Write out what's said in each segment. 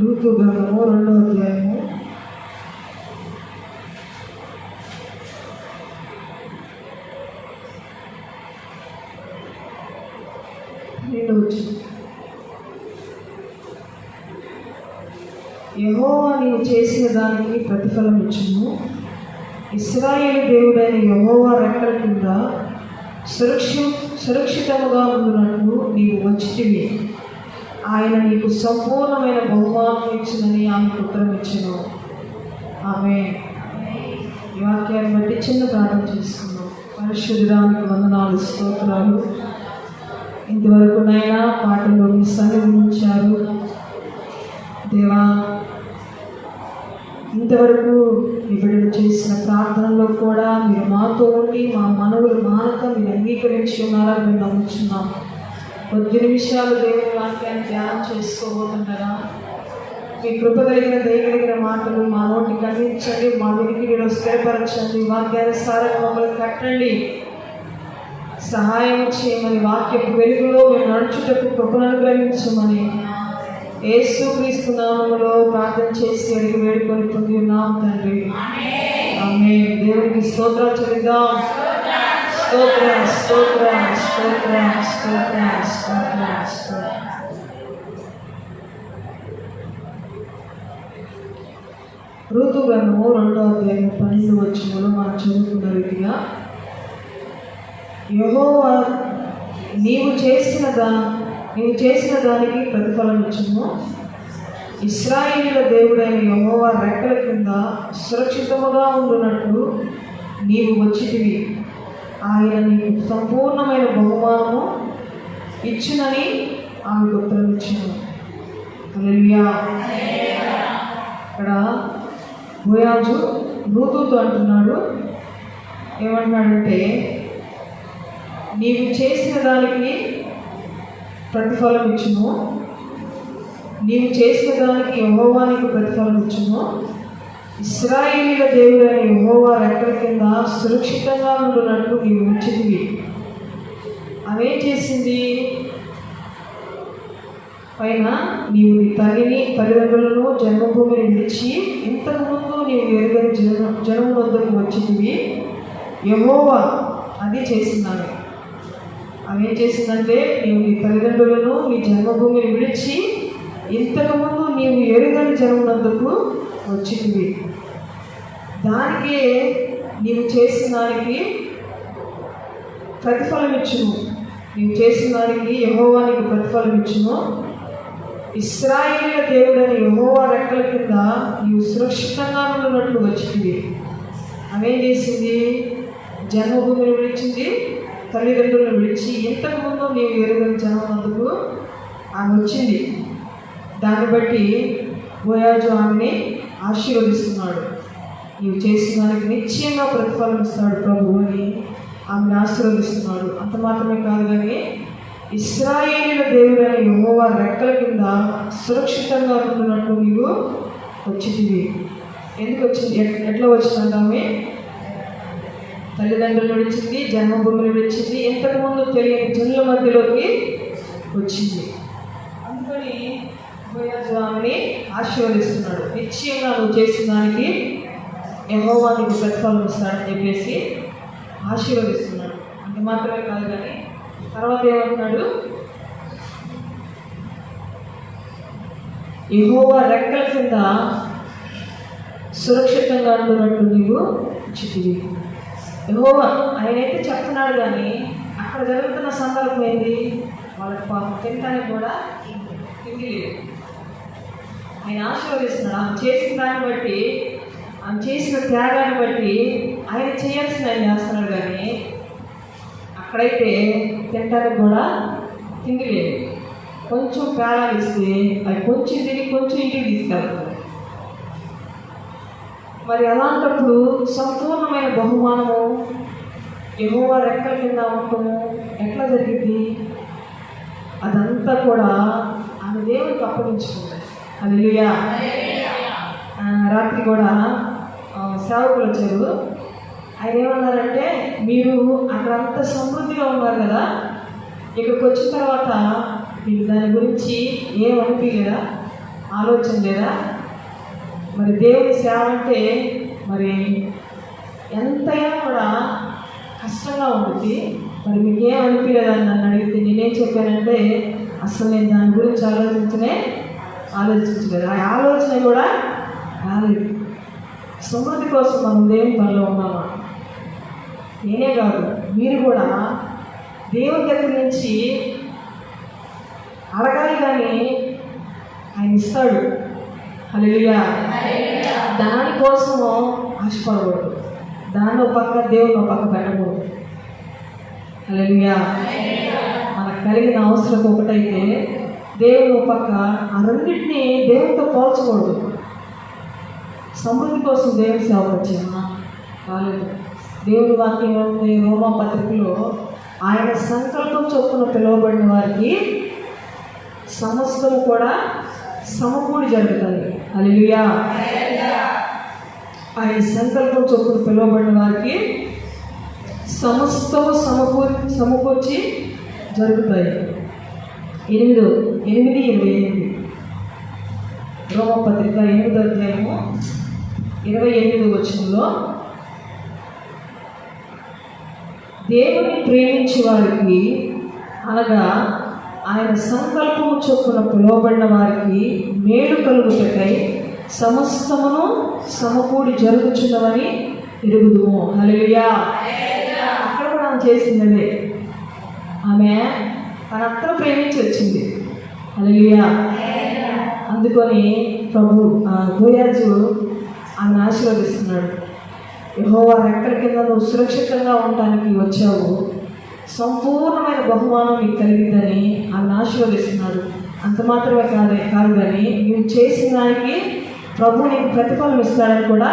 ఋతు గ్రంథము రెండో అధ్యాయము. నేను వచ్చి యహోవా నీవు చేసిన దానికి ప్రతిఫలం ఇచ్చును ఇస్రాయేల్ దేవుడైన యహోవా రెక్కల కింద సురక్ష సురక్షితముగా ఉండునట్లు నీవు వచ్చితివి ఆయన నీకు సంపూర్ణమైన బహుమానం ఇచ్చిందని ఆమె ఉత్తరం ఇచ్చాను ఆమె ఈ వాక్యాన్ని బట్టి చిన్న ప్రార్థన చేసుకున్నాం పరిశుద్ధానికి వందనాలు స్తోత్రాలు. ఇంతవరకు నైనా పాటలు మీ దేవా ఇంతవరకు ఇవిడ చేసిన ప్రార్థనలో కూడా మీరు మాతో ఉండి మా మనవులు మానక మీరు అంగీకరించి ఉన్నారని మేము నమ్ముచున్నాం. కొద్ది నిమిషాలు దేవుని వాక్యాన్ని ధ్యానం చేసుకోబోతుండగా మీ కృప కలిగిన దయగలిగిన మాటలు మా నోటి ఖండించండి మా వినికిడిలో స్థిరపరచండి వాక్యానుసారంగా మమ్మల్ని కట్టండి. సహాయం చేయమని వాక్యపు వెలుగులో మేము నడుచుటకు కృపను అనుగ్రహించమని ఏసు క్రీస్తు నామములో ప్రార్థన చేసి అడిగి వేడుకొని పొంది ఉన్నాం తండ్రి. ఆమె దేవునికి స్తోత్రాలు చెల్లిద్దాం. స్తోత్ర స్తోత్ర స్తోత్ర. స్తోత్ర స్తోత్ర స్తోత్ర ఋతు గ్రంథము రెండో అధ్యాయం పన్నెండు వచ్చినలో మనం చదువుకున్న రీతిగా యహోవా నీవు చేసిన దా నీవు చేసిన దానికి ప్రతిఫలం ఇచ్చును ఇస్రాయిల దేవుడైన యహోవా రెక్కల కింద సురక్షితముగా ఉండునట్లు నీవు వచ్చితివి. ఆయన నీకు సంపూర్ణమైన బహుమానము ఇచ్చినని ఆమెకు ఉత్తరం ఇచ్చింది. హల్లెలూయా. ఇక్కడ బోయాజు రూతుతో అంటున్నాడు. ఏమంటున్నాడంటే నీవు చేసిన దానికి ప్రతిఫలం ఇచ్చును నీవు చేసిన దానికి యహోవానికి ప్రతిఫలం ఇచ్చును ఇస్రాయేలీల దేవుడైన యహోవా రెక్కల కింద సురక్షితంగా ఉండునట్లు నీవు ఉంచితివి. అవేం చేసింది? పైన నీవు నీ తల్లిని తల్లిదండ్రులను జన్మభూమిని విడిచి ఇంతకుముందు నీవు ఎరుగని జన జనం వద్దకు వచ్చింది యహోవా అది చేసినాను అవేం చేసిందంటే నీవు నీ తల్లిదండ్రులను నీ జన్మభూమిని విడిచి ఇంతకుముందు నీవు ఎరుగని జనమునందుకు వచ్చింది. దానికే నీవు చేసిన దానికి ప్రతిఫలం ఇచ్చును నీవు చేసిన దానికి యహోవా నీకు ప్రతిఫలం ఇచ్చును ఇస్రాయేలీల దేవుడని యహోవా రెక్కల కింద నీవు సురక్షితంగా ఉన్నట్లు వచ్చింది. ఆమెం చేసింది? జన్మభూమిని విడిచింది తల్లిదండ్రులను విడిచి ఇంతకుముందు నీవు ఎరుగని జన్మనందుకు ఆమె వచ్చింది. దాన్ని బట్టి బోయాజు ఆమెని ఆశీర్వదిస్తున్నాడు. నీవు చేసిన దానికి నిశ్చయంగా ప్రతిఫలం ఇస్తాడు ప్రభు అని ఆమెను ఆశీర్వదిస్తున్నాడు. అంత మాత్రమే కాదు కానీ ఇస్రాయేలీల దేవుడైన యెహోవా రెక్కల కింద సురక్షితంగా ఉంటున్నట్టు నీవు వచ్చింది ఎందుకు వచ్చింది? ఎట్- ఎట్లా వచ్చిందంట ఆమె? తల్లిదండ్రులు విడిచింది జన్మభూమిని విడిచింది ఇంతకుముందు తెలియని జనుల మధ్యలోకి వచ్చింది. స్వామిని ఆశీర్వదిస్తున్నాడు. నిశ్చయంగా నువ్వు చేసిన దానికి ఎవోవా నీకు ప్రతిఫలం ఇస్తాడని చెప్పేసి ఆశీర్వదిస్తున్నాడు. అంత మాత్రమే కాదు కానీ తర్వాత ఏమంటున్నాడు? ఎహోవా రెక్కల కింద సురక్షితంగా ఉంటున్నట్టు నీవు చిటివి ఎహోవా ఆయనైతే చెప్తున్నాడు కానీ అక్కడ జరుగుతున్న సందర్భం ఏంది? వాళ్ళకి పాపం తినడానికి కూడా తిండి లేదు. ఆయన ఆశీర్వదిస్తున్నాడు ఆమె చేసిన దాన్ని బట్టి ఆమె చేసిన త్యాగాన్ని బట్టి ఆయన చేయాల్సిన ఆయన చేస్తున్నాడు కానీ అక్కడైతే తినడానికి కూడా తిండి లేదు కొంచెం ప్రాణాలు ఇస్తే అది కొంచెం తిని కొంచెం ఇంటికి తీసుకెళ్తారు. మరి అలాంటప్పుడు సంపూర్ణమైన బహుమానము ఎగువ రెక్కల కింద ఉండటము ఎట్లా జరిగింది? అదంతా కూడా ఆమె దేవునికి అప్పగించుకుంటారు అల్లుయా రాత్రి కూడా సేవకులు వచ్చారు. ఆయన ఏమన్నారంటే మీరు అక్కడ అంత సమృద్ధిగా ఉన్నారు కదా ఇక్కడికి వచ్చిన తర్వాత మీకు దాని గురించి ఏమనిపించలేదా ఆలోచన లేదా? మరి దేవుని సేవ అంటే మరి ఎంతైనా కూడా కష్టంగా ఉంటుంది. మరి మీకేం అనిపించలేదని నన్ను అడిగితే నేనేం చెప్పానంటే అసలు నేను దాని గురించి ఆలోచించనే ఆలోచించలేదు ఆ ఆలోచన కూడా రాలేదు. సమృద్ధి కోసం మనం దేవుని పనిలో ఉన్నామా? నేనే కాదు మీరు కూడా. దేవుని దగ్గర నుంచి అడగాలి కానీ ఆయన ఇస్తాడు. హల్లెలూయా. దానికోసము ఆశపడకూడదు. దాన్ని ఒక పక్క దేవుని ఒక పక్క పెట్టకూడదు. హల్లెలూయా. మనకు కలిగిన అవసరం ఒకటైతే దేవుని పక్క ఆ రెండింటిని దేవునితో పోల్చకూడదు. సమృద్ధి కోసం దేవుని సేవ వచ్చామా కాలేదు. దేవుని వాక్యం రోమా పత్రికలో ఆయన సంకల్పం చొప్పున పిలువబడిన వారికి సమస్తము కూడా సమకూడి జరుగుతుంది అలియా ఆయన సంకల్పం చొప్పున పిలువబడిన వారికి సమస్తము సమకూరి సమకూర్చి జరుగుతాయి. ఎనిమిదో ఎనిమిది ఇరవై ఎనిమిది. రోమపత్రిక ఎనిమిదో అధ్యాయము ఇరవై ఎనిమిది వచ్చంలో దేవుని ప్రేమించే వారికి అనగా ఆయన సంకల్పము చొప్పున పిలువబడిన వారికి మేలు కలుగుటకై సమస్తమును సమకూడి జరుగుచున్నవని ఎరుగుదుము. హల్లెలూయా. అక్కడ కూడా ఆమె చేసింది ఆమె తనంతా ప్రేమించి వచ్చింది హల్లెలూయా. అందుకొని ప్రభు ఆ, గోయాజు ఆమెను ఆశీర్వదిస్తున్నాడు. యెహోవా రెక్కల కింద నువ్వు సురక్షితంగా ఉండటానికి వచ్చావు. సంపూర్ణమైన బహుమానం నీకు కలిగిందని ఆమెను ఆశీర్వదిస్తున్నాడు. అంత మాత్రమే కాదు కాదు కానీ నువ్వు చేసిన దానికి ప్రభు నీకు ప్రతిఫలం ఇస్తాడని కూడా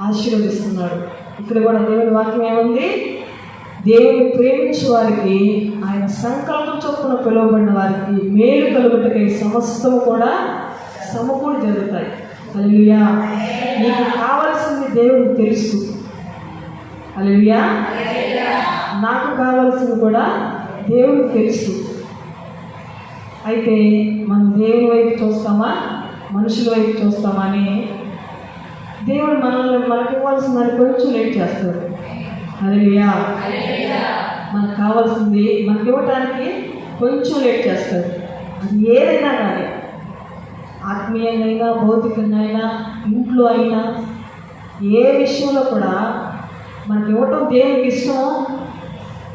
ఆశీర్వదిస్తున్నాడు. ఇక్కడ కూడా దేవుని వాక్యం ఏముంది? దేవుని ప్రేమించే వారికి ఆయన సంకల్పం చొప్పున పిలువబడిన వారికి మేలు కలుగుటకై సమస్తం కూడా సమకూడి జరుగుతాయి. అలలియా నీకు కావలసింది దేవుడు తెలుసు. అలలియా నాకు కావలసింది కూడా దేవుడు తెలుసు. అయితే మనం దేవుని వైపు చూస్తామా? మనుషుల వైపు చూస్తామా అని దేవుడు మనల్ని మనకి ఇవ్వాల్సిన దాన్ని కొంచెం లేట్ చేస్తాడు. అలలియా మనకు కావాల్సింది మనకి ఇవ్వటానికి కొంచెం లేట్ చేస్తాడు అది ఏదైనా కానీ ఆత్మీయంగా భౌతికంగా అయినా ఇంట్లో అయినా ఏ విషయంలో కూడా మనకి ఇవ్వటం దేవునికి ఇష్టం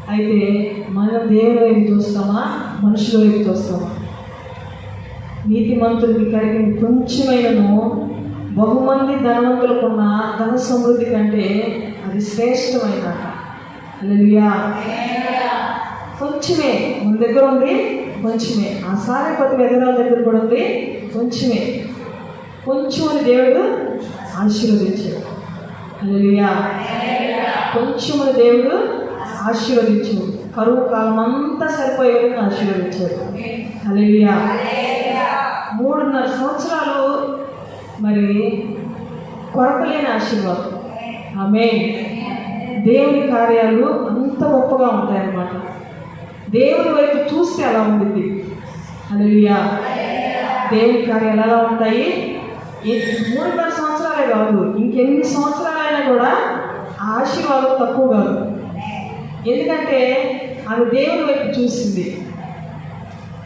అయితే మనం దేవుని వైపు చూస్తామా మనుషుల వైపు చూస్తామా? నీతిమంతుడికి కలిగిన కొంచెమైనను బహుమంది ధనవంతులకున్న ధన సమృద్ధి కంటే అది శ్రేష్టమైన అలలియా కొంచెమే మన దగ్గర ఉంది కొంచెమే. ఆ సారేపతి వెదరాల దగ్గర కూడా ఉంది కొంచెమే. కొంచెం అని దేవుడు ఆశీర్వదించాడు. అలలియా కొంచెం అని దేవుడు ఆశీర్వదించాడు. కరువు కాలం అంతా సరిపోయే విధంగా ఆశీర్వదించాడు. అలలియా మరి కొరకలేని ఆశీర్వాదం. ఆమె దేవుని కార్యాలు అంత గొప్పగా ఉంటాయన్నమాట. దేవుని వైపు చూస్తే అలా ఉంటుంది అలలియా దేవుని కార్యాలు ఎలా ఉంటాయి? ఈ మూడున్నర సంవత్సరాలే కాదు ఇంకెన్ని సంవత్సరాలైనా కూడా ఆ ఆశీర్వాదం తక్కువ కాదు. ఎందుకంటే ఆమె దేవుని వైపు చూసింది.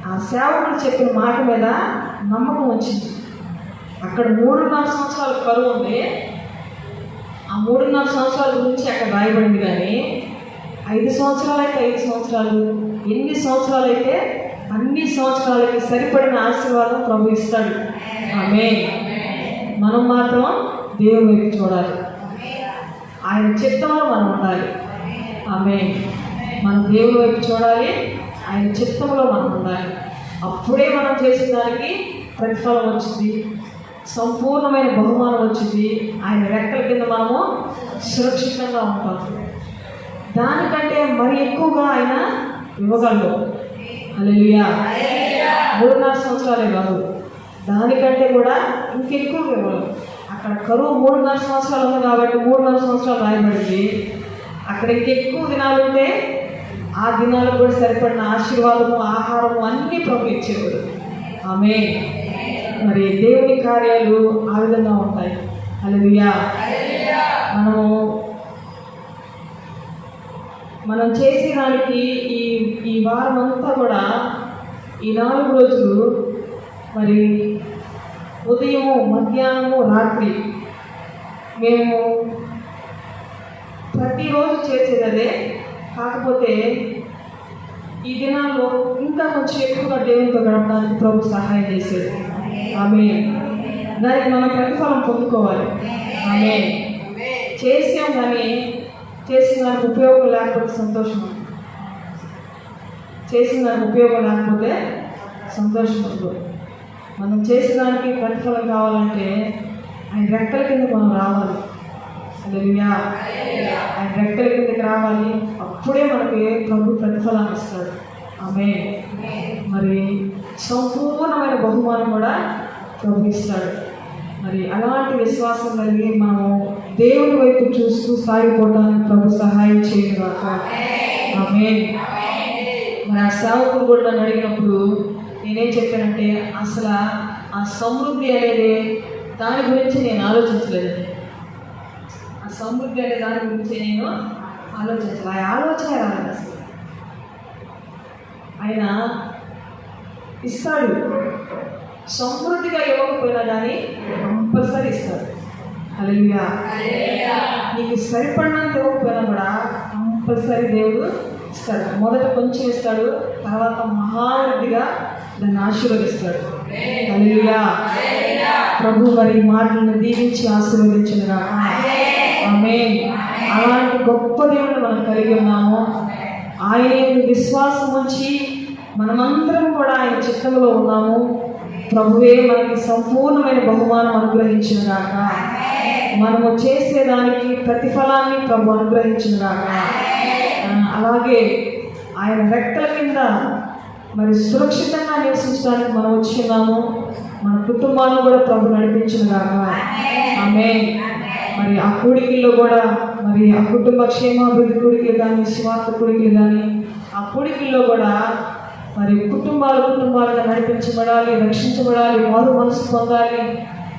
ఆ సేవకుడు చెప్పిన మాట మీద నమ్మకం వచ్చింది. అక్కడ మూడున్నర సంవత్సరాల కరువు ఉంది ఆ మూడున్నర సంవత్సరాల గురించి అక్కడ రాయబడింది కానీ ఐదు సంవత్సరాలు అయితే ఐదు సంవత్సరాలు ఎన్ని సంవత్సరాలు అయితే అన్ని సంవత్సరాలకి సరిపడిన ఆశీర్వాదం ప్రభు ఇస్తాడు. ఆమె మనం మాత్రం దేవుని వైపు చూడాలి. ఆయన చిత్తంలో మనం ఉండాలి. ఆమె మనం దేవుని వైపు చూడాలి. ఆయన చిత్తంలో మనం ఉండాలి. అప్పుడే మనం చేసిన దానికి ప్రతిఫలం వచ్చింది. సంపూర్ణమైన బహుమానం వచ్చింది ఆయన రెక్కల కింద మనము సురక్షితంగా ఉంటాం. దానికంటే మరి ఎక్కువగా ఆయన ఇవ్వగలడు. అలలియా మూడున్నర సంవత్సరాలే కాదు. దానికంటే కూడా ఇంకెక్కువ ఇవ్వగలరు అక్కడ కరువు మూడున్నర సంవత్సరాలు ఉంది కాబట్టి మూడున్నర సంవత్సరాలు రాయబడింది. అక్కడ ఇంకెక్కువ దినాలు ఉంటే ఆ దినాలకు కూడా సరిపడిన ఆశీర్వాదము ఆహారము అన్నీ ప్రభు ఇచ్చేవాడు. ఆమె మరి దేవుని కార్యాలు ఆ విధంగా ఉంటాయి. హల్లెలూయా. మనము మనం చేసే దానికి ఈ ఈ వారం అంతా కూడా ఈ నాలుగు రోజులు మరి ఉదయము మధ్యాహ్నము రాత్రి మేము ప్రతిరోజు చేసేది అదే. కాకపోతే ఈ దినాల్లో ఇంకా కొంచెం ఎక్కువగా దేవునితో గడపడానికి ప్రభు సహాయం చేసేది. ఆమె దానికి మనం ప్రతిఫలం పొందుకోవాలి. ఆమె చేసాం కానీ చేసిన దానికి ఉపయోగం లేకపోతే సంతోషం చేసిన దానికి ఉపయోగం లేకపోతే సంతోషం ఉంటుంది మనం చేసిన దానికి ప్రతిఫలం కావాలంటే ఆయన రెక్కల కింద మనం రావాలి. హల్లెలూయా. ఆయన రెక్కల కిందకి రావాలి. అప్పుడే మనకి ప్రభు ప్రతిఫలాన్ని ఇస్తాడు. ఆమె మరి సంపూర్ణమైన బహుమానం కూడా ప్రభుత్వాడు మరి అలాంటి విశ్వాసం కలిగి మనము దేవుని వైపు చూస్తూ సాగిపోవడానికి ప్రభు సహాయం చేయగాక ఆమె మరి ఆ సేవకులు కూడా నన్ను అడిగినప్పుడు నేనేం చెప్పానంటే అసలు ఆ సమృద్ధి అనేది దాని గురించి నేను ఆలోచించలేదండి ఆ సమృద్ధి అనే దాని గురించి నేను ఆలోచించాలి ఆ ఆలోచన రాలేదు అసలు. ఆయన ఇస్తాడు. సమృద్ధిగా ఇవ్వకపోయినా కానీ కంపల్సరీ ఇస్తాడు హల్లెలూయా. నీకు సరిపడినంత ఇవ్వకపోయినా కూడా కంపల్సరీ దేవుడు ఇస్తాడు. మొదట కొంచెం ఇస్తాడు తర్వాత మహావృద్ధిగా దాన్ని ఆశీర్వదిస్తాడు. హల్లెలూయా. ప్రభు మరి మాటలను దీవించి ఆశీర్వదించిన ఆమె అలాంటి గొప్ప దేవుని మనం కలిగి ఉన్నాము. ఆయన విశ్వాసం ఉంచి మనమందరం కూడా ఆయన చిత్తంలో ఉన్నాము. ప్రభువే మనకి సంపూర్ణమైన బహుమానం అనుగ్రహించిన గాక. మనము చేసేదానికి ప్రతిఫలాన్ని ప్రభు అనుగ్రహించిన గాక. అలాగే ఆయన రెక్కల కింద మరి సురక్షితంగా నివసించడానికి మనం వచ్చినాము. మన కుటుంబాలను కూడా ప్రభు నడిపించిన గాక. ఆమె మరి ఆ కూడికల్లో కూడా మరి ఆ కుటుంబ క్షేమాభివృద్ధి కూడికలు కానీ స్వార్థ కూడికలు కానీ ఆ కూడికల్లో కూడా మరి కుటుంబాలు కుటుంబాలుగా నడిపించబడాలి రక్షించబడాలి వారు మనసు పొందాలి.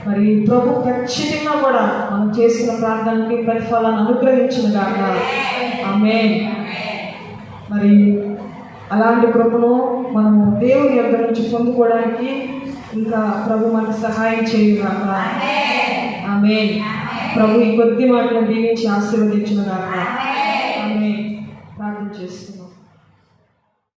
మరి ప్రభు ఖచ్చితంగా కూడా మనం చేసిన ప్రార్థనకి ప్రతిఫలాన్ని అనుగ్రహించిన గాక. ఆమె మరి అలాంటి కృపను మనము దేవుని యొక్క నుంచి పొందుకోవడానికి ఇంకా ప్రభు మనకు సహాయం చేయగాక ఆమె ప్రభు ఈ కొద్ది మాటలను దీవించి ఆశీర్వదించిన గాక.